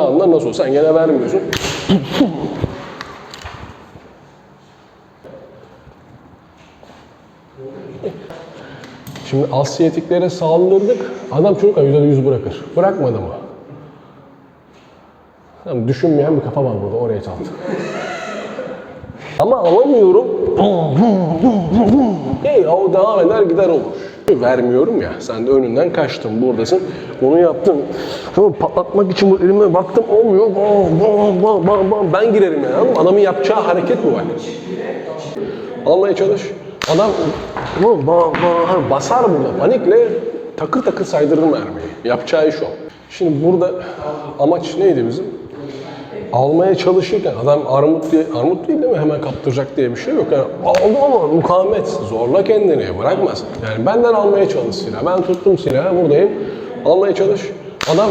anlar nasıl olsa sen gene vermiyorsun. Şimdi asiyetiklere saldırdık. Adam çocuk yüzde yüz bırakır. Bırakmadı mı? Tamam, düşünmeyen bir kafa var burada. Oraya çaldı. Ama alamıyorum. Hey, o devam eder gider olur. Vermiyorum ya. Sen de önünden kaçtın. Buradasın. Onu yaptın. Sonra patlatmak için bu elime baktım olmuyor. Bam, bam, bam, bam, bam. Ben girerim yani. Adamın yapacağı hareket bu var. Almaya çalış. Adam bu ba, ba, basar burada. Panikle takır takır saydırır mermiyi. Yapacağı iş o. Şimdi burada amaç neydi bizim? Almaya çalışırken adam armut diye, armut değil değil mi? Hemen kaptıracak diye bir şey yok. Yani aldı ama mukavemet. Zorla kendini bırakmaz. Yani benden almaya çalış silahı. Ben tuttum silahı buradayım. Almaya çalış. Adam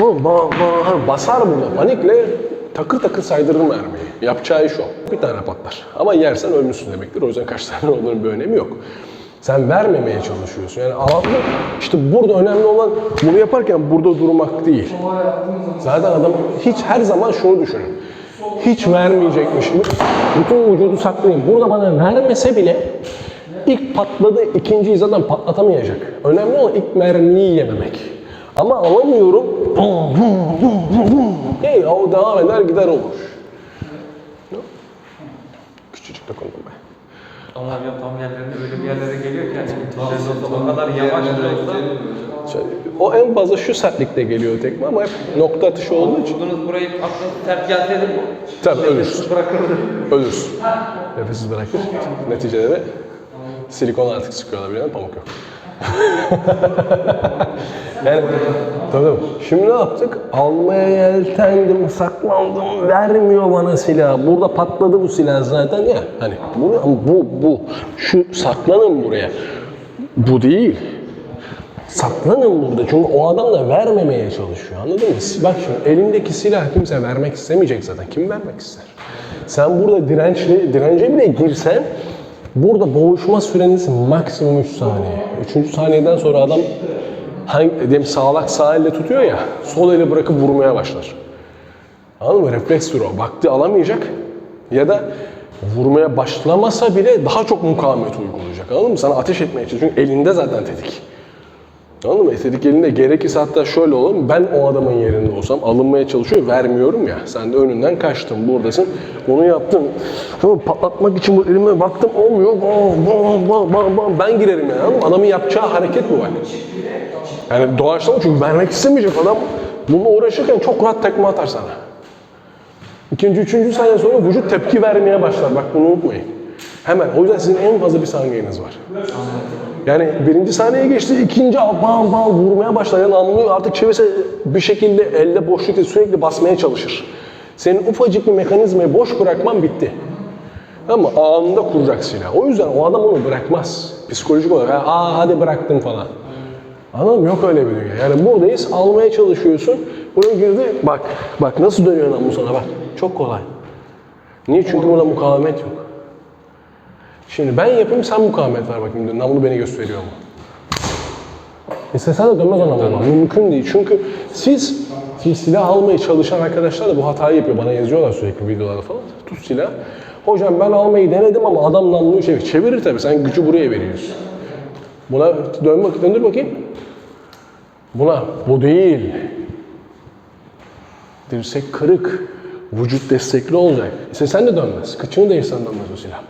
bu ba, ba, basar burada. Panikle takır takır saydırır mermiyi. Yapacağı iş o. Bir tane patlar. Ama yersen ölmüşsün demektir. O yüzden kaç tane olduğunun bir önemi yok. Sen vermemeye çalışıyorsun. Yani alanlı, işte burada önemli olan bunu yaparken burada durmak değil. Zaten adam hiç her zaman şunu düşünün. Hiç vermeyecekmiş. Bütün vücudu saklayayım. Burada bana vermese bile ilk patladı, ikinciyi zaten patlatamayacak. Önemli olan ilk mermiyi yememek. Ama alamıyorum. Hey, o devam eder gider olur. Küçücük dokundum Ama ya tam yerlerinde öyle bir yerlere geliyor ki yani o kadar yavaş olsa Şöyle, O en fazla şu sertlikte geliyor tekme ama hep nokta atışı olduğu için vurdunuz burayı aklınız ters gelseydi tabii ölürsün. bırakırdı. Ölürsün. Nefessiz bırakır. Neticede de silikon artık sıkıyorlar bir yana pamuk yok. yani tabii. Şimdi ne yaptık? Almaya yeltendim, saklandım, vermiyor bana silah. Burada patladı bu silah zaten ya. Hani bu, bu, bu. Şu saklanın buraya. Bu değil. Saklanın burada çünkü o adam da vermemeye çalışıyor anladın mı? Bak şimdi elindeki silah kimse vermek istemeyecek zaten. Kim vermek ister? Sen burada dirençli, dirence bile girsen burada boğuşma süreniz maksimum 3 saniye. 3. saniyeden sonra adam hangi, diyelim sağlak sağ elle tutuyor ya sol eli bırakıp vurmaya başlar. Anladın mı? Reflekstir o. Vakti alamayacak ya da vurmaya başlamasa bile daha çok mukavemet uygulayacak. Anladın mı? Sana ateş etmeye çalışıyor. Çünkü elinde zaten tetik. Anladın mı? Estetik elinde gerekirse hatta şöyle olalım. Ben o adamın yerinde olsam alınmaya çalışıyor. Vermiyorum ya. Sen de önünden kaçtın. Buradasın. Onu yaptın. Sonra patlatmak için bu elime baktım olmuyor. Ben girerim yani. Anladın mı? Adamın yapacağı hareket bu var. Yani doğaçlama çünkü vermek istemeyecek adam. Bununla uğraşırken çok rahat tekme atar sana. İkinci, üçüncü saniye sonra vücut tepki vermeye başlar. Bak bunu unutmayın. Hemen. O yüzden sizin en fazla bir saniyeniz var. Yani birinci saniyeye geçti, ikinci al bam bam vurmaya başlar. Yani anlıyor artık çevirse bir şekilde elle boşlukta sürekli basmaya çalışır. Senin ufacık bir mekanizmayı boş bırakman bitti. Ama anında kuracak silah. O yüzden o adam onu bırakmaz. Psikolojik olarak aa hadi bıraktım falan. Anladın mı? Yok öyle bir dünya. Yani buradayız, almaya çalışıyorsun. Buraya girdi, bak, bak nasıl dönüyor namlu sana bak. Çok kolay. Niye? Çünkü burada mukavemet yok. Şimdi ben yapayım, sen mukavemet ver bakayım. diyor. Namlu beni gösteriyor mu? İstesen de dönmez o namlu. Mümkün değil. Çünkü siz, şimdi silah almaya çalışan arkadaşlar da bu hatayı yapıyor. Bana yazıyorlar sürekli videolarda falan. Tut silah. Hocam ben almayı denedim ama adam namluyu çevir. Çevirir tabii. Sen gücü buraya veriyorsun. Buna dön bak, döndür bakayım. Buna bu değil. Dirsek kırık, vücut destekli olacak. İstesen de dönmez. Kıçını değirsen dönmez o silah.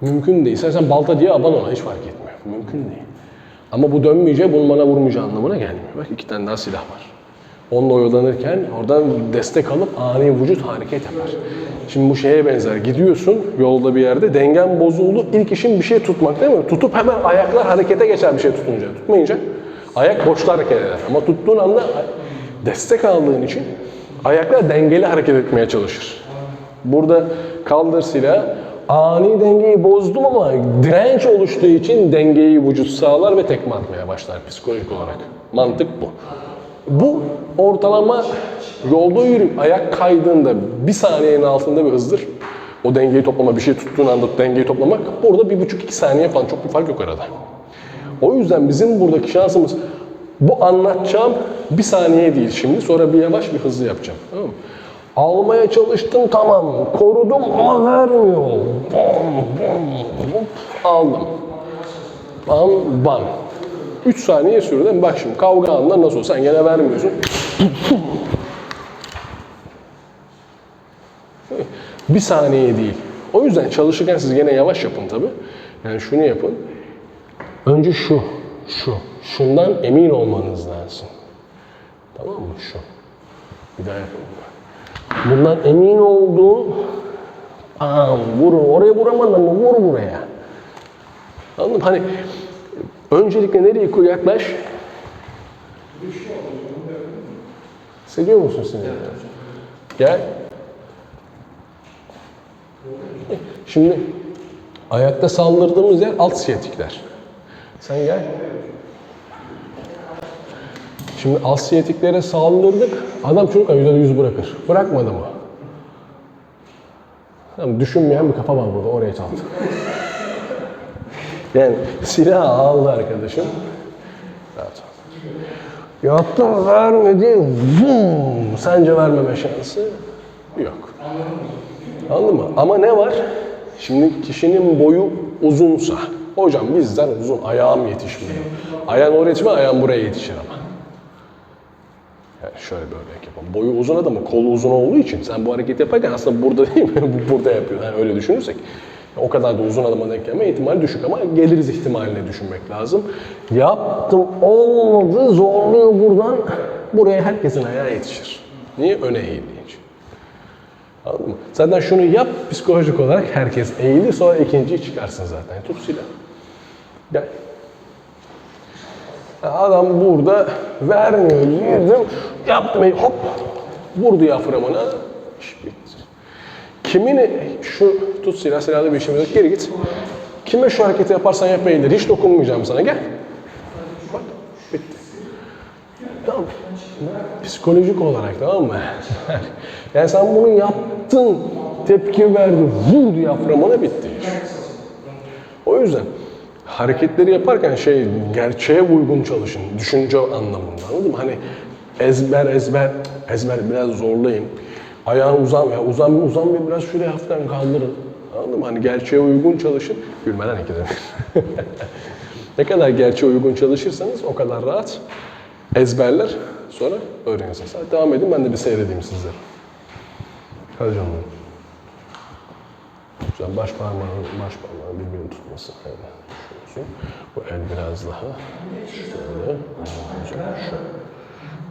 Mümkün değil. İstersen balta diye aban ona hiç fark etmiyor. Mümkün değil. Ama bu dönmeyecek, bunun bana vurmayacağı anlamına gelmiyor. Bak iki tane daha silah var. Onunla oyalanırken oradan destek alıp ani vücut hareket yapar. Şimdi bu şeye benzer. Gidiyorsun yolda bir yerde dengen bozuldu. İlk işin bir şey tutmak değil mi? Tutup hemen ayaklar harekete geçer bir şey tutunca. Tutmayınca ayak boşta hareket eder. Ama tuttuğun anda destek aldığın için ayaklar dengeli hareket etmeye çalışır. Burada kaldır silahı. Ani dengeyi bozdum ama direnç oluştuğu için dengeyi vücut sağlar ve tekme atmaya başlar psikolojik olarak. Mantık bu. Bu ortalama yolda yürüyüp ayak kaydığında bir saniyenin altında bir hızdır. O dengeyi toplama, bir şey tuttuğun anda dengeyi toplamak burada bir buçuk iki saniye falan çok bir fark yok arada. O yüzden bizim buradaki şansımız Bu anlatacağım bir saniye değil şimdi. Sonra bir yavaş bir hızlı yapacağım. Tamam mı? Almaya çalıştım tamam. Korudum ama vermiyor. Bam, bam, aldım. Bam bam. 3 saniye sürdü değil mi? Bak şimdi kavga anında nasıl olsa sen gene vermiyorsun. Bir saniye değil. O yüzden çalışırken siz gene yavaş yapın tabi. Yani şunu yapın. Önce şu, şu. Şundan emin olmanız lazım. Tamam mı? Şu. Bir daha yapalım. Bundan emin olduğun Aa, vur, oraya vuramadın mı? Vur buraya. Anladın mı? Hani öncelikle nereye koy yaklaş? Hissediyor musun seni? Gel. Şimdi ayakta saldırdığımız yer alt siyatikler. Sen gel. Şimdi alt siyatiklere saldırdık. Adam çocuk yüzde yüz bırakır. Bırakmadı mı? Tamam, düşünmeyen bir kafa var burada. Oraya çaldı. Yani silah aldı arkadaşım. Ol. Yaptım vermedi. Vum. Sence vermeme şansı yok. Anladın mı? Ama ne var? Şimdi kişinin boyu uzunsa. Hocam bizden uzun. Ayağım yetişmiyor. Ayağın oraya yetişmiyor, ayağın buraya yetişir. Yani şöyle bir örnek yapalım. Boyu uzun adamın kolu uzun olduğu için sen bu hareketi yaparken aslında burada değil mi? Bu burada yapıyor. Yani öyle düşünürsek. O kadar da uzun adama denk gelme ihtimali düşük ama geliriz ihtimaline düşünmek lazım. Yaptım olmadı zorluyor buradan. Buraya herkesin ayağı yetişir. Niye? Öne eğildiğince. Anladın mı? Zaten şunu yap psikolojik olarak herkes eğilir sonra ikinciyi çıkarsın zaten. Tut silah. Gel. Adam burada vermiyor. Girdim, yaptım, hop, vurdu yaframına, iş bitti. Kimin şu tut silah silahlı bir işimiz geri git. Kime şu hareketi yaparsan yap eğilir, hiç dokunmayacağım sana, gel. Bak, bitti. Tamam. Psikolojik olarak tamam mı? yani sen bunu yaptın, tepki verdin, vurdu yaframına bitti. O yüzden hareketleri yaparken şey gerçeğe uygun çalışın. Düşünce anlamında anladın mı? Hani ezber ezber ezber biraz zorlayın. Ayağın uzan ya uzan uzan bir biraz şuraya hafiften kaldırın. Anladın mı? Hani gerçeğe uygun çalışın. Gülmeden bir. ne kadar gerçeğe uygun çalışırsanız o kadar rahat ezberler sonra öğrenirsiniz. Hadi devam edin ben de bir seyredeyim sizlere. Hadi canım. Güzel baş parmağın, baş parmağın birbirini tutması. Evet. Olsun. Bu el biraz daha şöyle. Güzel. Şu.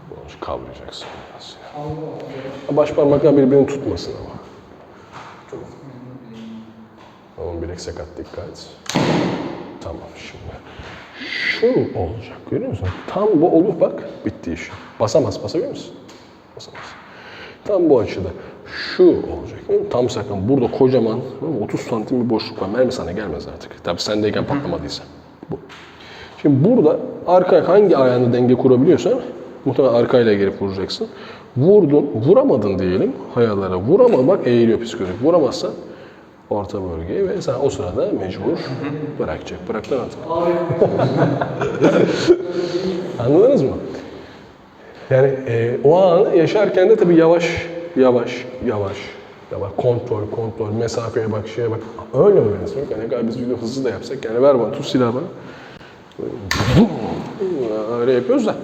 Bunu kavrayacaksın biraz. ya. Baş parmaklar birbirini tutmasın ama. Çok. Tamam bilek sakat dikkat. Tamam şimdi. Şu olacak görüyor musun? Tam bu olur bak bitti iş. Basamaz basabiliyor musun? Basamaz. Tam bu açıda. Şu olacak. Tam sakın burada kocaman değil mi? 30 santim bir boşluk var. Mermi sana gelmez artık. Tabi sendeyken patlamadıysa. Bu. Şimdi burada arka hangi ayağını denge kurabiliyorsan muhtemelen arkayla gelip vuracaksın. Vurdun, vuramadın diyelim hayalara. Vuramadın bak eğiliyor psikolojik. Vuramazsan orta bölgeye ve sen o sırada mecbur bırakacak. Bırak lan artık. Anladınız mı? Yani e, o anı yaşarken de tabii yavaş, yavaş, yavaş, yavaş, kontrol, kontrol, mesafeye bak, şeye bak. Öyle öğrenirsin. Yani ne kadar biz video hızlı da yapsak, yani ver bana, tut silahı bana. Öyle yapıyoruz da.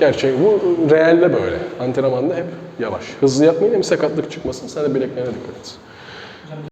Gerçek, bu realde böyle. Antrenmanda hep yavaş. Hızlı yapmayın hem sakatlık çıkmasın, sen de bileklerine dikkat et.